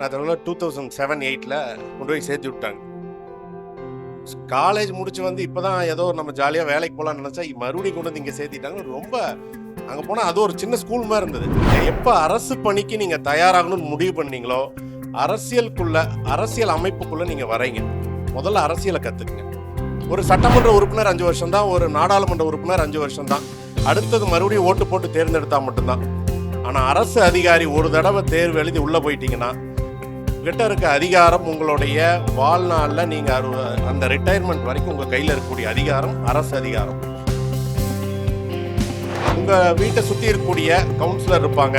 நான் two thousand seven எயிட்டில் கொண்டு போய் சேர்த்து விட்டாங்க. காலேஜ் முடிச்சு வந்து இப்போ தான் ஏதோ நம்ம ஜாலியாக வேலைக்கு போகலான்னு நினச்சா மறுபடியும் கொண்டு வந்து இங்கே சேர்த்திட்டாங்க. ரொம்ப அங்கே போனால் அது ஒரு சின்ன ஸ்கூல் மாதிரி இருந்தது. எப்போ அரசு பணிக்கு நீங்கள் தயாராகணும்னு முடிவு பண்ணீங்களோ அரசியலுக்குள்ள அரசியல் அமைப்புக்குள்ளே நீங்கள் வரீங்க. முதல்ல அரசியலை கற்றுக்குங்க ஒரு சட்டமன்ற உறுப்பினர் அஞ்சு வருஷம் தான் ஒரு நாடாளுமன்ற உறுப்பினர் அஞ்சு வருஷம் தான் அடுத்தது மறுபடியும் ஓட்டு போட்டு தேர்ந்தெடுத்தால் மட்டும்தான். ஆனால் அரசு அதிகாரி ஒரு தடவை தேர்வு எழுதி உள்ளே போயிட்டீங்கன்னா கிட்ட இருக்க அதிகாரம் உங்களுடைய வாழ்நாளில் நீங்கள் அந்த ரிட்டையர்மெண்ட் வரைக்கும் உங்கள் கையில் இருக்கக்கூடிய அதிகாரம் அரசு அதிகாரம். உங்கள் வீட்டை சுற்றி இருக்கக்கூடிய கவுன்சிலர் இருப்பாங்க.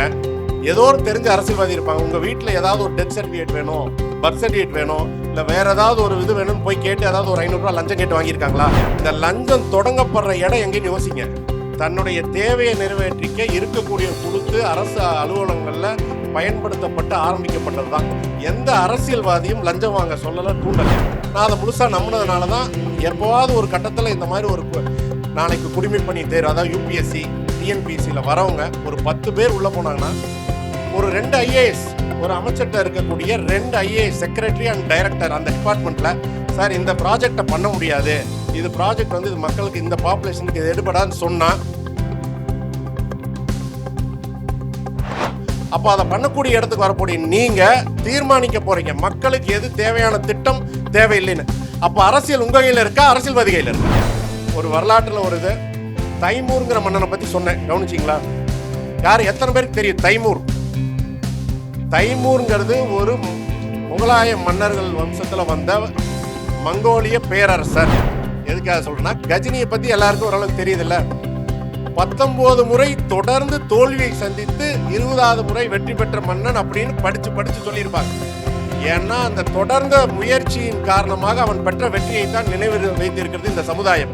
ஏதோ ஒரு தெரிஞ்ச அரசியல்வாதி இருப்பாங்க. உங்கள் வீட்டில் ஏதாவது ஒரு டெத் சர்டிஃபிகேட் வேணும் பர்த் சர்டிஃபிகேட் வேணும் இல்லை வேற ஏதாவது ஒரு இது வேணும்னு போய் கேட்டு ஏதாவது ஒரு ஐநூறுரூவா லஞ்சம் கேட்டு வாங்கியிருக்காங்களா? இந்த லஞ்சம் தொடங்கப்படுற இடம் எங்கேயும் யோசிங்க. தன்னுடைய தேவையை நிறைவேற்றிக்க இருக்கக்கூடிய கொடுத்து அரசு அலுவலகங்களில் பயன்படுத்தப்பட்டு ஆரம்பிக்கப்பட்டது தான் எந்த அரசியல்வாதியும் லஞ்சம் வாங்க சொல்லலை தூண்டலை. நான் அதை முழுசாக நம்பினதுனால தான் எப்போவாவது ஒரு கட்டத்தில் இந்த மாதிரி ஒரு நாளைக்கு குடிமை பணி தேர்வு அதாவது யூபிஎஸ்சி டிஎன்பிஎஸ்சியில் வரவங்க ஒரு பத்து பேர் உள்ளே போனாங்கன்னா ஒரு ரெண்டு ஐஏஎஸ் ஒரு அமைச்சர்கிட்ட இருக்கக்கூடிய ரெண்டு ஐஏஎஸ் செக்ரட்டரி அண்ட் டைரக்டர் அந்த டிபார்ட்மெண்ட்டில் சார் இந்த ப்ராஜெக்டை பண்ண முடியாது. இது ப்ராஜெக்ட் வந்து இது மக்களுக்கு இந்த பாப்புலேஷனுக்கு இது எடுபடான்னு சொன்னால் அப்போ அதை பண்ணக்கூடிய இடத்துக்கு வரக்கூடிய நீங்க தீர்மானிக்க போறீங்க. மக்களுக்கு எது தேவையான திட்டம் தேவையில்லைன்னு. அப்போ அரசியல் உங்க கையில் இருக்கா அரசியல்வாதி கையில் இருக்கா? ஒரு வரலாற்றில் ஒரு இது. தைமூருங்கிற மன்னனை பத்தி சொன்னேன். கவனிச்சிங்களா? யார்? எத்தனை பேருக்கு தெரியும்? தைமூர். தைமூருங்கிறது ஒரு முகலாய மன்னர்கள் வம்சத்துல வந்த மங்கோலிய பேரரசர். எதுக்காக சொல்றேன்னா கஜினியை பத்தி எல்லாருக்கும் ஓரளவுக்கு தெரியுதுல்ல. பத்தொன்பது முறை தொடர்ந்து தோல்வியை சந்தித்து இருபதாவது முறை வெற்றி பெற்ற மன்னன் அப்படின்னு படிச்சு படிச்சு சொல்லியிருப்பாங்க. ஏன்னா அந்த தொடர்ந்த முயற்சியின் காரணமாக அவன் பெற்ற வெற்றியை தான் நினைவு வைத்திருக்கிறது இந்த சமுதாயம்.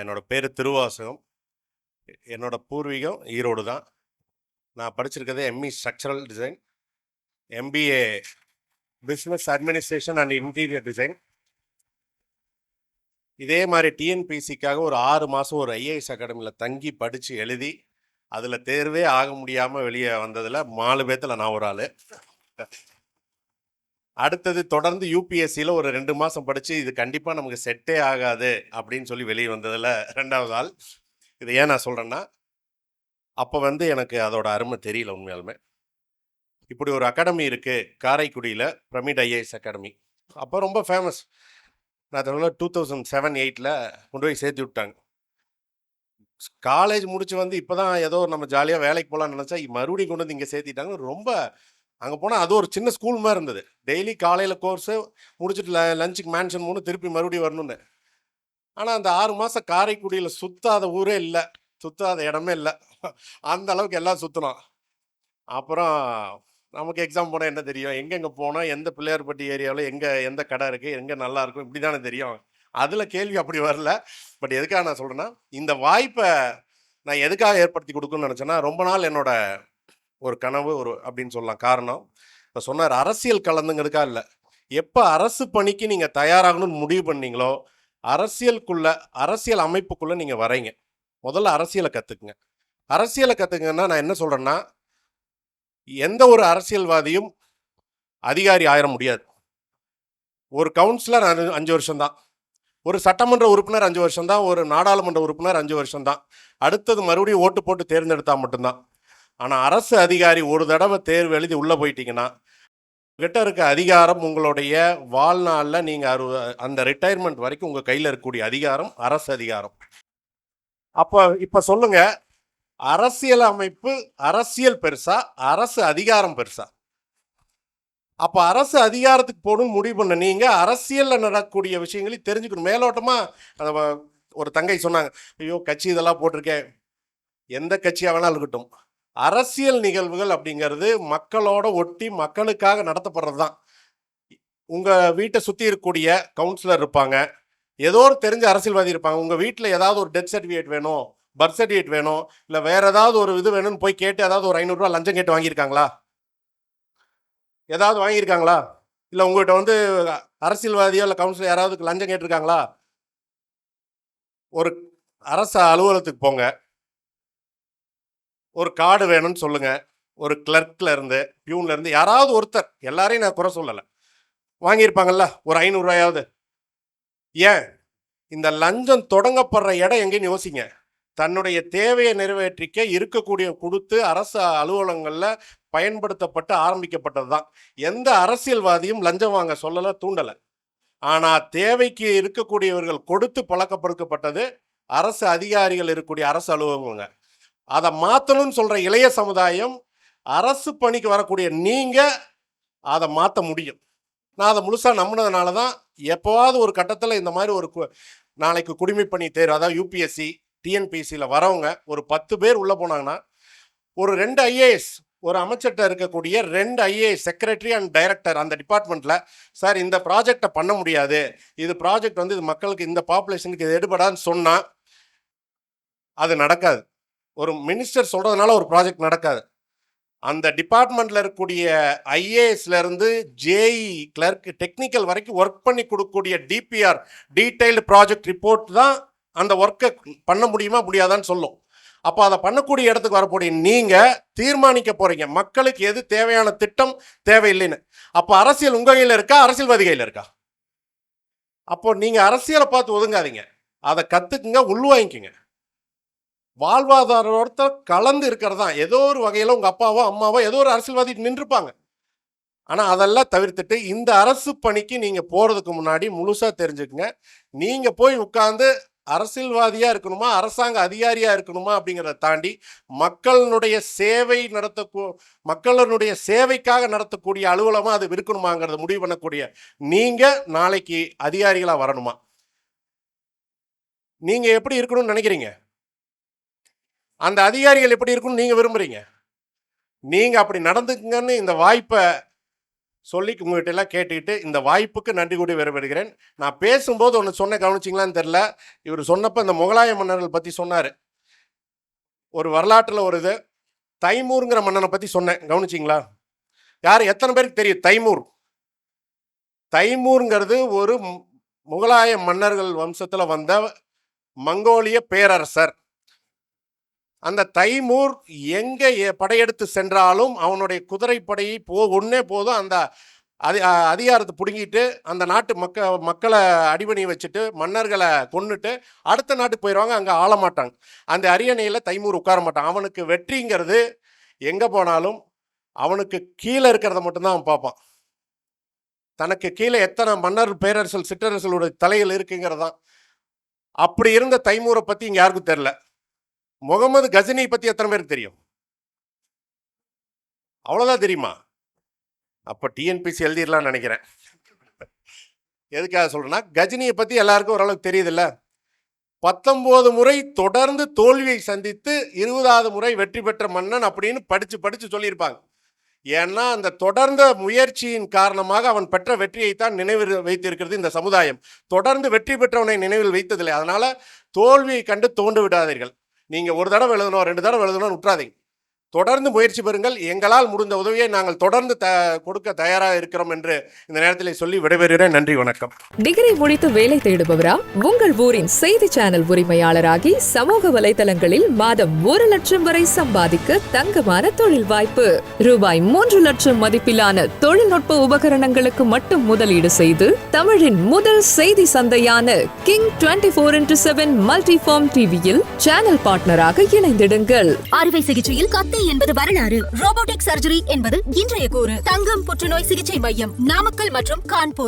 என்னோடய பேர் திருவாசகம். என்னோடய பூர்வீகம் ஈரோடு தான். நான் படிச்சிருக்கிறது ME structural design MBA business administration and interior design இதே மாதிரி டிஎன்பிசிக்காக ஒரு ஆறு மாதம் ஒரு ஐஏஎஸ் அகாடமியில் தங்கி படித்து எழுதி அதில் தேர்வே ஆக முடியாமல் வெளியே வந்ததில் நாலு பேர்த்தில் நான் ஒரு ஆள். அடுத்தது தொடர்ந்து யூபிஎஸ்சியில் ஒரு ரெண்டு மாதம் படித்து இது கண்டிப்பாக நமக்கு செட்டே ஆகாது அப்படின்னு சொல்லி வெளியே வந்ததில் ரெண்டாவது ஆள். இது ஏன் நான் சொல்கிறேன்னா அப்போ வந்து எனக்கு அதோட அருமை தெரியல உண்மையாலுமே. இப்படி ஒரு அகாடமி இருக்குது காரைக்குடியில் பிரமிட் ஐஏஎஸ் அகாடமி. அப்போ ரொம்ப ஃபேமஸ் நான் அதில் டூ தௌசண்ட் செவன் எயிட்டில் கொண்டு போய் சேர்த்து விட்டாங்க. காலேஜ் முடிச்சு வந்து இப்போ தான் ஏதோ நம்ம ஜாலியாக வேலைக்கு போகலான்னு நினச்சா மறுபடியும் கொண்டு வந்து இங்கே சேர்த்திட்டாங்க. ரொம்ப அங்கே போனால் அது ஒரு சின்ன ஸ்கூல் மாதிரி இருந்தது. டெய்லி காலையில் கோர்ஸு முடிச்சுட்டு ல லஞ்சுக்கு மேன்ஷன் மூணு திருப்பி மறுபடியும் வரணும்னு. ஆனால் அந்த ஆறு மாதம் காரைக்குடியில் சுத்தாத ஊரே இல்லை. சுத்தாத இடமே இல்லை. அந்த அளவுக்கு எல்லாம் சுற்றினோம் அப்புறம் நமக்கு எக்ஸாம் போனால் என்ன தெரியும்? எங்கெங்கே போனால் எந்த பிள்ளையார்பட்டி ஏரியாவில் எங்கே எந்த கடை இருக்குது எங்கே நல்லா இருக்கும்? இப்படி தானே தெரியும். அதில் கேள்வி அப்படி வரல. பட் எதுக்காக நான் சொல்கிறேன்னா இந்த வாய்ப்பை நான் எதுக்காக ஏற்படுத்தி கொடுக்குன்னு நினச்சேன்னா ரொம்ப நாள் என்னோட ஒரு கனவு ஒரு அப்படின்னு சொல்லலாம். காரணம் இப்போ சொன்னார் அரசியல் கலந்துங்கிறதுக்கா இல்லை. எப்போ அரசு பணிக்கு நீங்கள் தயாராகணும்னு முடிவு பண்ணீங்களோ அரசியலுக்குள்ள அரசியல் அமைப்புக்குள்ளே நீங்கள் வரீங்க. முதல்ல அரசியலை கற்றுக்குங்க அரசியலை கற்றுக்குங்கன்னா நான் என்ன சொல்கிறேன்னா எந்த ஒரு அரசியல்வாதியும் அதிகாரி ஆயிர முடியாது. ஒரு கவுன்சிலர் அஞ்சு- அஞ்சு வருஷம்தான். ஒரு சட்டமன்ற உறுப்பினர் அஞ்சு வருஷம்தான். ஒரு நாடாளுமன்ற உறுப்பினர் அஞ்சு வருஷம்தான். அடுத்தது மறுபடியும் ஓட்டு போட்டு தேர்ந்தெடுத்தால் மட்டும்தான். ஆனால் அரசு அதிகாரி ஒரு தடவை தேர்வு எழுதி உள்ளே போயிட்டீங்கன்னா கிட்ட இருக்க அதிகாரம் உங்களுடைய வாழ்நாளில் நீங்கள் அந்த ரிட்டையர்மெண்ட் வரைக்கும் உங்கள் கையில் இருக்கக்கூடிய அதிகாரம் அரசு அதிகாரம். அப்போ இப்போ சொல்லுங்கள் அரசியல் அமைப்பு அரசியல் பெருசா அரசு அதிகாரம் பெருசா? அப்போ அரசு அதிகாரத்துக்கு போகணும்னு முடிவு பண்ண நீங்கள் அரசியலில் நடக்கக்கூடிய விஷயங்களையும் தெரிஞ்சுக்கணும். மேலோட்டமாக ஒரு தங்கை சொன்னாங்க ஐயோ கட்சி இதெல்லாம் போட்டிருக்கேன் எந்த கட்சியாக வேணாலும் இருக்கட்டும். அரசியல் நிகழ்வுகள் அப்படிங்கிறது மக்களோட ஒட்டி மக்களுக்காக நடத்தப்படுறது தான் உங்கள் வீட்டை சுற்றி இருக்கக்கூடிய கவுன்சிலர் இருப்பாங்க. ஏதோ ஒரு தெரிஞ்ச அரசியல்வாதி இருப்பாங்க. உங்கள் வீட்டில் ஏதாவது ஒரு டெத் சர்டிஃபிகேட் வேணும் பர்த் சர்டிஃபிகேட் வேணும் இல்லை வேற ஏதாவது ஒரு இது வேணும்னு போய் கேட்டு ஏதாவது ஒரு ஐநூறுரூவா லஞ்சம் கேட்டு வாங்கியிருக்காங்களா? ஏதாவது வாங்கியிருக்காங்களா? இல்லை உங்கள்கிட்ட வந்து அரசியல்வாதியோ இல்லை கவுன்சிலர் யாராவது லஞ்சம் கேட்டிருக்காங்களா? ஒரு அரசு அலுவலகத்துக்கு போங்க. ஒரு கார்டு வேணும்னு சொல்லுங்க. ஒரு கிளர்க்ல இருந்து பியூன்ல இருந்து யாராவது ஒருத்தர் எல்லாரையும் நான் குறை சொல்லலை. வாங்கியிருப்பாங்கல்ல ஒரு ஐநூறுரூவாயாவது ஏன்? இந்த லஞ்சம் தொடங்கப்படுற இடம் எங்கேன்னு யோசிங்க. தன்னுடைய தேவையை நிறைவேற்றிக்க இருக்கக்கூடிய கொடுத்து அரசு அலுவலகங்களில் பயன்படுத்தப்பட்டு ஆரம்பிக்கப்பட்டது தான் எந்த அரசியல்வாதியும் லஞ்சம் வாங்க சொல்லலை தூண்டலை. ஆனால் தேவைக்கு இருக்கக்கூடியவர்கள் கொடுத்து பழக்கப்படுத்தப்பட்டது அரசு அதிகாரிகள் இருக்கக்கூடிய அரசு அலுவலகங்க. அதை மாற்றணும்னு சொல்கிற இளைய சமுதாயம் அரசு பணிக்கு வரக்கூடிய நீங்கள் அதை மாற்ற முடியும். நான் அதை முழுசாக நம்பினதுனால தான் எப்போவாவது ஒரு கட்டத்தில் இந்த மாதிரி ஒரு கு- நாளைக்கு குடிமைப்பணி தேர்வு அதாவது யூபிஎஸ்சி டிஎன்பிஎஸ்சியில் வரவங்க ஒரு பத்து பேர் உள்ளே போனாங்கன்னா ஒரு ரெண்டு ஐஏஎஸ் ஒரு அமைச்சர்கிட்ட இருக்கக்கூடிய ரெண்டு ஐஏஎஸ் செக்ரட்டரி அண்ட் டைரக்டர் அந்த டிபார்ட்மெண்ட்டில் சார் இந்த ப்ராஜெக்டை பண்ண முடியாது. இது ப்ராஜெக்ட் வந்து இது மக்களுக்கு இந்த பாப்புலேஷனுக்கு இது எடுபடான்னு சொன்னால் அது நடக்காது. ஒரு மினிஸ்டர் சொல்கிறதுனால ஒரு ப்ராஜெக்ட் நடக்காது. அந்த டிபார்ட்மெண்ட்டில் இருக்கக்கூடிய ஐஏஎஸ்லேருந்து ஜேஇ கிளர்க் டெக்னிக்கல் வரைக்கும் ஒர்க் பண்ணி கொடுக்கக்கூடிய டிபிஆர் டீட்டெயில்டு ப்ராஜெக்ட் ரிப்போர்ட் தான் அந்த ஒர்க்கை பண்ண முடியுமா முடியாதான்னு சொல்லும். அப்போ அதை பண்ணக்கூடிய இடத்துக்கு வரக்கூடிய நீங்கள் தீர்மானிக்க போகிறீங்க மக்களுக்கு எது தேவையான திட்டம் தேவையில்லைன்னு. அப்போ அரசியல் உங்கள் கையில் இருக்கா? அரசியல்வாதி கையில் இருக்கா? அப்போ நீங்கள் அரசியலை பார்த்து ஒதுங்காதீங்க. அதை கற்றுக்குங்க உள்வாங்கிக்குங்க. வாழ்வாதாரத்தை கலந்து இருக்கிறது? தான் ஏதோ ஒரு வகையில் உங்கள் அப்பாவோ அம்மாவோ ஏதோ ஒரு அரசியல்வாதி நின்றுப்பாங்க. ஆனால் அதெல்லாம் தவிர்த்துட்டு இந்த அரசு பணிக்கு நீங்கள் போகிறதுக்கு முன்னாடி முழுசாக தெரிஞ்சுக்குங்க. நீங்கள் போய் உட்காந்து அரசியல்வாதியாக இருக்கணுமா அரசாங்க அதிகாரியாக இருக்கணுமா அப்படிங்கிறத தாண்டி மக்களினுடைய சேவை நடத்தக்கூ மக்களினுடைய சேவைக்காக நடத்தக்கூடிய அலுவலமாக அது இருக்கணுமாங்கிறத முடிவு பண்ணக்கூடிய நீங்கள் நாளைக்கு அதிகாரிகளாக வரணுமா? நீங்கள் எப்படி இருக்கணும்னு நினைக்கிறீங்க? அந்த அதிகாரிகள் எப்படி இருக்கும்னு நீங்கள் விரும்புகிறீங்க நீங்கள் அப்படி நடந்துக்குங்கன்னு இந்த வாய்ப்பை சொல்லி உங்ககிட்ட எல்லாம் கேட்டுக்கிட்டு இந்த வாய்ப்புக்கு நன்றி கூடி விரும்புகிறேன் நான் பேசும்போது ஒன்று சொன்ன கவனிச்சிங்களான்னு தெரில இவர் சொன்னப்போ இந்த முகலாய மன்னர்கள் பற்றி சொன்னார். ஒரு வரலாற்றில் ஒரு இது. தைமூருங்கிற மன்னனை பற்றி சொன்னேன். கவனிச்சிங்களா? யார்? எத்தனை பேருக்கு தெரியும்? தைமூர். தைமூருங்கிறது ஒரு முகலாய மன்னர்கள் வம்சத்தில் வந்த மங்கோலிய பேரரசர். அந்த தைமூர் எங்கே படையெடுத்து சென்றாலும் அவனுடைய குதிரைப்படையை போ ஒன்றே போதும். அந்த அதி அதிகாரத்தை பிடுங்கிட்டு அந்த நாட்டு மக்க மக்களை அடிபணி வச்சுட்டு மன்னர்களை கொன்னுட்டு அடுத்த நாட்டுக்கு போயிடுவாங்க அங்கே ஆள மாட்டாங்க அந்த அரியணையில் தைமூர் உட்கார மாட்டான். அவனுக்கு வெற்றிங்கிறது எங்கே போனாலும் அவனுக்கு கீழே இருக்கிறத மட்டும்தான் அவன் பார்ப்பான். தனக்கு கீழே எத்தனை மன்னர் பேரரசல் சிற்றரசலுடைய தலைகள் இருக்குங்கிறதான் அப்படி இருந்த தைமூரை பற்றி இங்கே யாருக்கும் தெரில முகமது கஜினி பத்தி எத்தனை பேருக்கு தெரியும்? அவ்வளவுதான் தெரியுமா? அப்ப டிஎன்பிசி எழுதிடலாம்னு நினைக்கிறேன். எதுக்காக சொல்றேன்னா கஜினியை பத்தி எல்லாருக்கும் ஓரளவுக்கு தெரியுதில்ல? பத்தொன்பது முறை தொடர்ந்து தோல்வியை சந்தித்து இருபதாவது முறை வெற்றி பெற்ற மன்னன் அப்படின்னு படிச்சு படிச்சு சொல்லியிருப்பாங்க. ஏன்னா அந்த தொடர்ந்த முயற்சியின் காரணமாக அவன் பெற்ற வெற்றியைத்தான் நினைவில் வைத்திருக்கிறது இந்த சமுதாயம். தொடர்ந்து வெற்றி பெற்றவனை நினைவில் வைத்ததில்லை. அதனால தோல்வியை கண்டு தோண்டு விடாதீர்கள் நீங்கள் ஒரு தடவை எழுதணும் ரெண்டு தடவை எழுதணும்னு விட்றாதீங்க தொடர்ந்து முயற்சி பெறுங்கள். எங்களால் முடிந்த உதவியை நாங்கள் தொடர்ந்து த கொடுக்க தயாராக இருக்கிறோம் என்று இந்த நேரத்தில் சொல்லி விடைபெறுகிறேன். நன்றி வணக்கம். டிகிரி முடித்து வேலை தேடுபவரா? உங்கள் ஊரின் செய்தி சேனல் உரிமையாளராகி சமூக வலைதளங்களில் மாதம் ஒரு லட்சம் வரை சம்பாதிக்க தங்கமான தொழில் வாய்ப்பு. ரூபாய் மூன்று லட்சம் மதிப்பிலான தொழில்நுட்ப உபகரணங்களுக்கு மட்டும் முதலீடு செய்து தமிழின் முதல் செய்தி சந்தையான king twenty four into seven multiform டிவியில் சேனல் பார்ட்னராக இணைந்திடுங்கள். அறுவை சிகிச்சையில் கத்தி என்பது வரலாறு. ரோபோட்டிக் சர்ஜரி என்பது இன்றைய கூறு. தங்கம் புற்றுநோய் சிகிச்சை மையம் நாமக்கல் மற்றும் கான்பூர்.